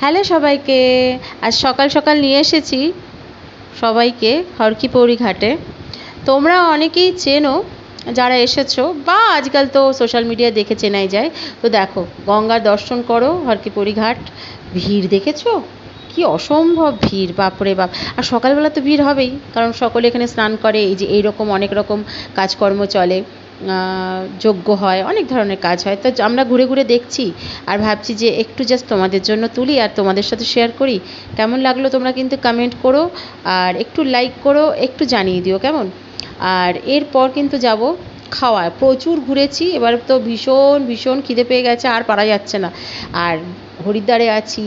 Hello সবাইকে, আজ সকাল সকাল নিয়ে এসেছি সবাইকে হরকিপৌরি ঘাটে। তোমরা অনেকেই চেনো যারা এসেছ, বা আজকাল তো সোশ্যাল মিডিয়া দেখে চেনাই যায়। তো দেখো গঙ্গার দর্শন করো হরকিপৌরি ঘাট। ভিড় দেখেছ? কি অসম্ভব ভিড়, বাপরে বাপ। আর সকালবেলা তো ভিড় হবেই, কারণ সকলে এখানে স্নান করে, এই যে এইরকম অনেক রকম কাজকর্ম চলে। যজ্ঞ হয়, অনেক ধরনের কাজ হয়। তো আমরা ঘুরে ঘুরে দেখছি আর ভাবছি যে একটু জাস্ট তোমাদের জন্য তুলি আর তোমাদের সাথে শেয়ার করি। কেমন লাগল তোমরা কিন্তু কমেন্ট করো আর একটু লাইক করো, একটু জানিয়ে দিও কেমন? আর এরপর কিন্তু যাব খাওয়া প্রচুর ঘুরেছি, এবার তো ভীষণ ভীষণ খিদে পেয়ে গেছে, আর পারা যাচ্ছে না। আর হরিদ্বারে আছি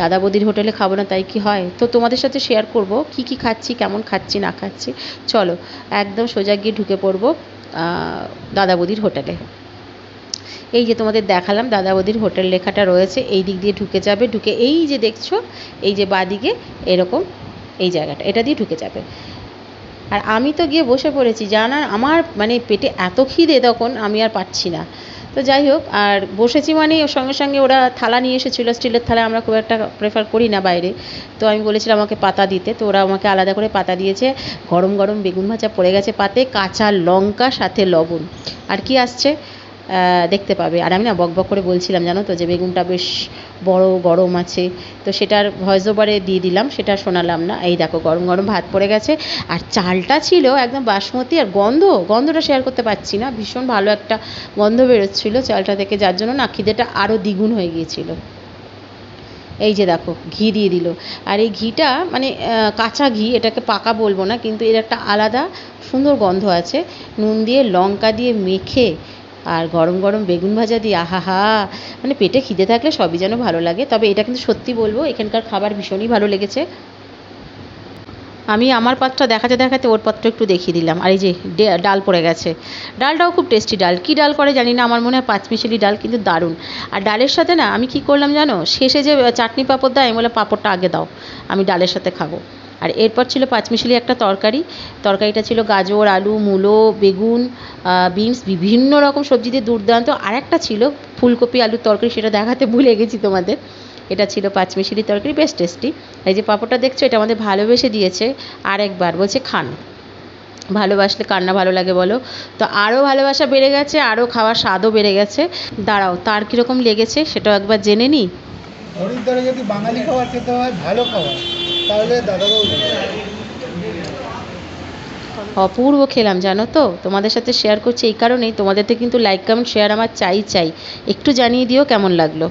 দাদা বৌদির হোটেলে খাব না, তাই কি হয়? তো তোমাদের সাথে শেয়ার করব, কি কি খাচ্ছি, কেমন খাচ্ছি, না খাচ্ছি। চলো, একদম সোজা গিয়ে ঢুকে পড়ব। দাদা বৌদির হোটেলে। এই যে তোমাদের দেখালাম দাদা বৌদির হোটেল লেখাটা রয়েছে, এই দিক দিয়ে ঢুকে যাবে, ঢুকে এই যে দেখছ, এই যে বাদিকে এরকম এই জায়গাটা, এটা দিয়ে ঢুকে যাবে। আর আমি তো গিয়ে বসে পড়েছি জানার আমার মানে পেটে এত খিদে তখন আমি আর পাচ্ছি না। তো যাই হোক, আর বসেছি মানে সঙ্গে সঙ্গে ওরা থালা নিয়ে এসেছিল, স্টিলের থালা আমরা খুব একটা প্রেফার করি না বাইরে। তো আমি বলেছিলাম আমাকে পাতা দিতে, তো ওরা আমাকে আলাদা করে পাতা দিয়েছে। গরম গরম বেগুন ভাজা পড়ে গেছে পাতে, কাঁচা লঙ্কা, সাথে লবণ। আর কি আসছে? দেখতে পাবে। আর আমি না বক বক করে বলছিলাম, জানো তো, যে বেগুনটা বেশ বড়, গরম আছে। তো সেটার ভয়েস ওভারে দিয়ে দিলাম, সেটা শোনালাম না। এই দেখো, গরম গরম ভাত পড়ে গেছে। আর চালটা ছিল একদম বাসমতি, আর গন্ধ, গন্ধটা শেয়ার করতে পারছি না। ভীষণ ভালো একটা গন্ধ বেরোচ্ছিলো চালটা থেকে, যার জন্য না খিদেটা আরও দ্বিগুণ হয়ে গিয়েছিল। এই যে দেখো, ঘি দিয়ে দিল। আর এই ঘিটা মানে কাঁচা ঘি, এটাকে পাকা বলব না, কিন্তু এর একটা আলাদা সুন্দর গন্ধ আছে। নুন দিয়ে লঙ্কা দিয়ে মেখে আর গরম গরম বেগুন ভাজা দিয়ে আহা মানে পেটে খিদে থাকলে সবই যেন ভালো লাগে। তবে এটা কিন্তু সত্যি বলব, এখানকার খাবার ভীষণই ভালো লেগেছে। আমি আমার পাতটা দেখাতে দেখাতে ওর পাতটা একটু দেখিয়ে দিলাম। আর এই যে ডাল পড়ে গেছে। ডালটাও খুব টেস্টি ডাল। কী ডাল করে জানি না, আমার মনে হয় পাঁচমিশালি ডাল কিন্তু দারুণ। আর ডালের সাথে না, আমি কী করলাম জানো, শেষে যে, চাটনি পাঁপড় দেয়, আমি বললাম, পাঁপড়টা আগে দাও, আমি ডালের সাথে খাব। আর এরপর ছিল পাঁচমিশালি একটা তরকারি। তরকারিটা ছিল গাজর, আলু, মূলো, বেগুন বিনস, বিভিন্ন রকম সবজি দিয়ে দুর্দান্ত। আর একটা ছিল ফুলকপি আলুর তরকারি, সেটা দেখাতে ভুলে গেছি তোমাদের। এটা ছিল পাঁচমিশালি তরকারি, বেশ টেস্টি। এই যে পাঁপড়টা দেখছ, এটা আমাদের ভালোবেসে দিয়েছে আর একবার বলছে খান। ভালোবাসলে কান্না ভালো লাগে বলো? তো আরও ভালোবাসা বেড়ে গেছে, আরও খাওয়ার স্বাদও বেড়ে গেছে। দাঁড়াও, তার কীরকম লেগেছে সেটাও একবার জেনে নিই। হরিদ্বারে যদি বাঙালি খাবার খেতে হয় ভালো খাবার তাহলে অপূর্ব খেলাম, জানো তো? তোমাদের সাথে শেয়ার করছি এই কারণেই। তোমাদের থেকে কিন্তু লাইক কমেন্ট শেয়ার আমার চাই চাই। একটু জানিয়ে দিও কেমন লাগল।